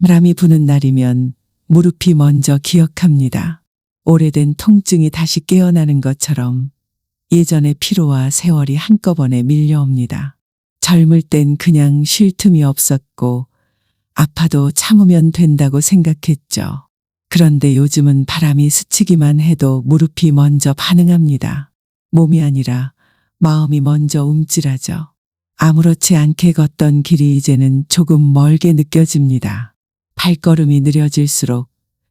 바람이 부는 날이면 무릎이 먼저 기억합니다. 오래된 통증이 다시 깨어나는 것처럼 예전의 피로와 세월이 한꺼번에 밀려옵니다. 젊을 땐 그냥 쉴 틈이 없었고 아파도 참으면 된다고 생각했죠. 그런데 요즘은 바람이 스치기만 해도 무릎이 먼저 반응합니다. 몸이 아니라 마음이 먼저 움찔하죠. 아무렇지 않게 걷던 길이 이제는 조금 멀게 느껴집니다. 발걸음이 느려질수록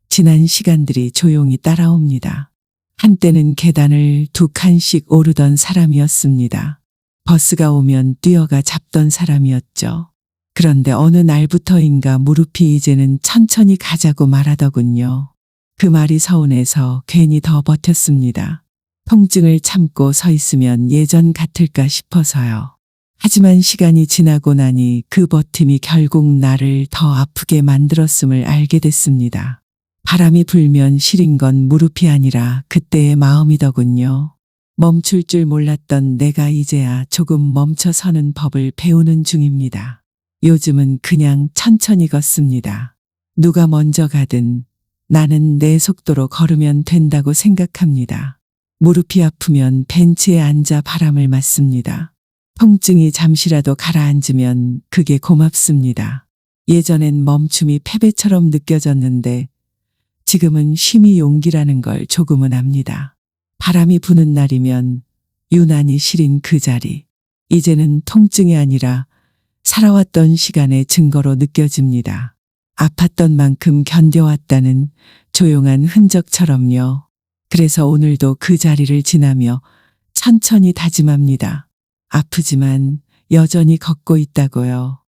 지난 시간들이 조용히 따라옵니다. 한때는 계단을 두 칸씩 오르던 사람이었습니다. 버스가 오면 뛰어가 잡던 사람이었죠. 그런데 어느 날부터인가 무릎이 이제는 천천히 가자고 말하더군요. 그 말이 서운해서 괜히 더 버텼습니다. 통증을 참고 서 있으면 예전 같을까 싶어서요. 하지만 시간이 지나고 나니 그 버팀이 결국 나를 더 아프게 만들었음을 알게 됐습니다. 바람이 불면 시린 건 무릎이 아니라 그때의 마음이더군요. 멈출 줄 몰랐던 내가 이제야 조금 멈춰 서는 법을 배우는 중입니다. 요즘은 그냥 천천히 걷습니다. 누가 먼저 가든 나는 내 속도로 걸으면 된다고 생각합니다. 무릎이 아프면 벤치에 앉아 바람을 맞습니다. 통증이 잠시라도 가라앉으면 그게 고맙습니다. 예전엔 멈춤이 패배처럼 느껴졌는데 지금은 쉼이 용기라는 걸 조금은 압니다. 바람이 부는 날이면 유난히 시린 그 자리. 이제는 통증이 아니라 살아왔던 시간의 증거로 느껴집니다. 아팠던 만큼 견뎌왔다는 조용한 흔적처럼요. 그래서 오늘도 그 자리를 지나며 천천히 다짐합니다. 아프지만 여전히 걷고 있다고요.